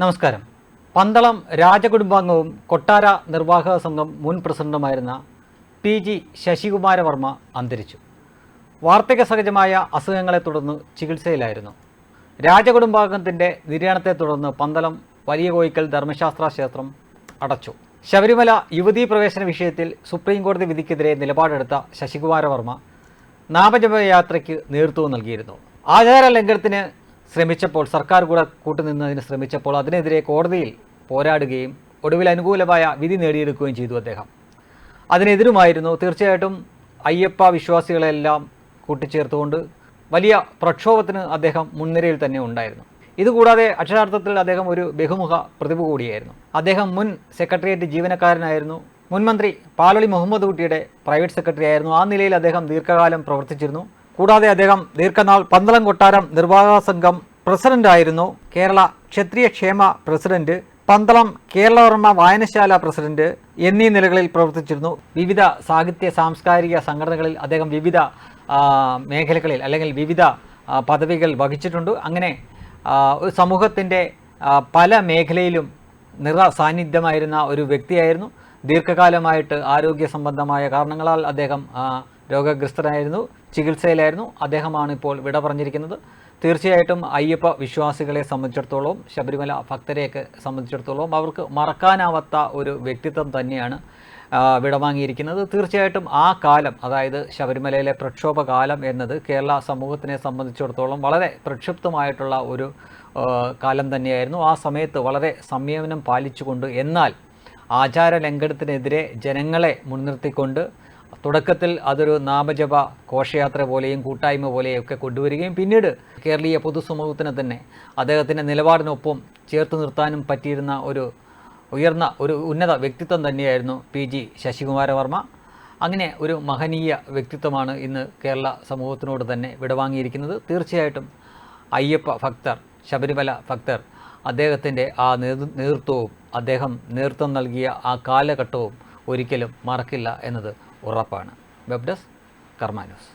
നമസ്കാരം. പന്തളം രാജകുടുംബാംഗവും കൊട്ടാര നിർവാഹക സംഘം മുൻ പ്രസിഡന്റുമായിരുന്ന പി ജി ശശികുമാരവർമ്മ അന്തരിച്ചു. വാർദ്ധക്യ സഹജമായ അസുഖങ്ങളെ തുടർന്ന് ചികിത്സയിലായിരുന്നു. രാജകുടുംബാംഗത്തിന്റെ നിര്യാണത്തെ തുടർന്ന് പന്തളം വലിയ കോയിക്കൽ ധർമ്മശാസ്ത്ര ക്ഷേത്രം അടച്ചു. ശബരിമല യുവതീ പ്രവേശന വിഷയത്തിൽ സുപ്രീം കോടതി വിധിക്കെതിരെ നിലപാടെടുത്ത ശശികുമാരവർമ്മ നാമജപയാത്രയ്ക്ക് നേതൃത്വം നൽകിയിരുന്നു. ആചാര ലംഘനത്തിന് ശ്രമിച്ചപ്പോൾ സർക്കാർ കൂടെ കൂട്ടുനിന്നതിന് ശ്രമിച്ചപ്പോൾ അതിനെതിരെ കോടതിയിൽ പോരാടുകയും ഒടുവിൽ അനുകൂലമായ വിധി നേടിയെടുക്കുകയും ചെയ്തു അദ്ദേഹം. അതിനെതിരുമായിരുന്നു തീർച്ചയായിട്ടും അയ്യപ്പ വിശ്വാസികളെല്ലാം കൂട്ടിച്ചേർത്തുകൊണ്ട് വലിയ പ്രക്ഷോഭത്തിന് അദ്ദേഹം മുൻനിരയിൽ തന്നെ ഉണ്ടായിരുന്നു. ഇതുകൂടാതെ അക്ഷരാർത്ഥത്തിൽ അദ്ദേഹം ഒരു ബഹുമുഖ പ്രതിഭ കൂടിയായിരുന്നു. അദ്ദേഹം മുൻ സെക്രട്ടേറിയറ്റ് ജീവനക്കാരനായിരുന്നു. മുൻമന്ത്രി പാലളി മുഹമ്മദ് കുട്ടിയുടെ പ്രൈവറ്റ് സെക്രട്ടറി ആയിരുന്നു. ആ നിലയിൽ അദ്ദേഹം ദീർഘകാലം പ്രവർത്തിച്ചിരുന്നു. കൂടാതെ അദ്ദേഹം ദീർഘനാൾ പന്തളം കൊട്ടാരം നിർവാഹക സംഘം പ്രസിഡന്റായിരുന്നു. കേരള ക്ഷത്രിയ ക്ഷേമ പ്രസിഡന്റ് പന്തളം കേരളവർമ്മ വായനശാല പ്രസിഡന്റ് എന്നീ നിലകളിൽ പ്രവർത്തിച്ചിരുന്നു. വിവിധ സാഹിത്യ സാംസ്കാരിക സംഘടനകളിൽ അദ്ദേഹം വിവിധ മേഖലകളിൽ അല്ലെങ്കിൽ വിവിധ പദവികൾ വഹിച്ചിട്ടുണ്ട്. അങ്ങനെ ഒരു സമൂഹത്തിന്റെ പല മേഖലയിലും നിറ സാന്നിധ്യമായിരുന്ന ഒരു വ്യക്തിയായിരുന്നു. ദീർഘകാലമായിട്ട് ആരോഗ്യ സംബന്ധമായ കാരണങ്ങളാൽ അദ്ദേഹം രോഗഗ്രസ്തനായിരുന്നു ചികിത്സയിലായിരുന്നു. അദ്ദേഹമാണ് ഇപ്പോൾ വിട പറഞ്ഞിരിക്കുന്നത്. തീർച്ചയായിട്ടും അയ്യപ്പ വിശ്വാസികളെ സംബന്ധിച്ചിടത്തോളം ശബരിമല ഭക്തരെയൊക്കെ സംബന്ധിച്ചിടത്തോളം അവർക്ക് മറക്കാനാവാത്ത ഒരു വ്യക്തിത്വം തന്നെയാണ് വിടവാങ്ങിയിരിക്കുന്നത് തീർച്ചയായിട്ടും ആ കാലം അതായത് ശബരിമലയിലെ പ്രക്ഷോഭകാലം എന്നത് കേരള സമൂഹത്തിനെ സംബന്ധിച്ചിടത്തോളം വളരെ പ്രക്ഷുബ്ധമായിട്ടുള്ള ഒരു കാലം തന്നെയായിരുന്നു. ആ സമയത്ത് വളരെ സംയമനം പാലിച്ചുകൊണ്ട് എന്നാൽ ആചാര ലംഘനത്തിനെതിരെ ജനങ്ങളെ മുൻനിർത്തിക്കൊണ്ട് തുടക്കത്തിൽ അതൊരു നാമജപ ഘോഷയാത്ര പോലെയും കൂട്ടായ്മ പോലെയൊക്കെ കൊണ്ടുവരികയും പിന്നീട് കേരളീയ പൊതുസമൂഹത്തിന് തന്നെ അദ്ദേഹത്തിന്റെ നിലപാടിനൊപ്പം ചേർത്ത് നിർത്താനും പറ്റിയിരുന്ന ഒരു ഉയർന്ന ഒരു ഉന്നത വ്യക്തിത്വം തന്നെയായിരുന്നു പി ജി ശശികുമാരവർമ്മ. അങ്ങനെ ഒരു മഹനീയ വ്യക്തിത്വമാണ് ഇന്ന് കേരള സമൂഹത്തിനോട് തന്നെ വിടവാങ്ങിയിരിക്കുന്നത്. തീർച്ചയായിട്ടും അയ്യപ്പ ഭക്തർ ശബരിമല ഭക്തർ അദ്ദേഹത്തിന്റെ ആ നേതൃ നേതൃത്വവും അദ്ദേഹം നേതൃത്വം നൽകിയ ആ കാലഘട്ടവും ഒരിക്കലും മറക്കില്ല എന്നത് ഉറപ്പാണ്. Web desk Karma news.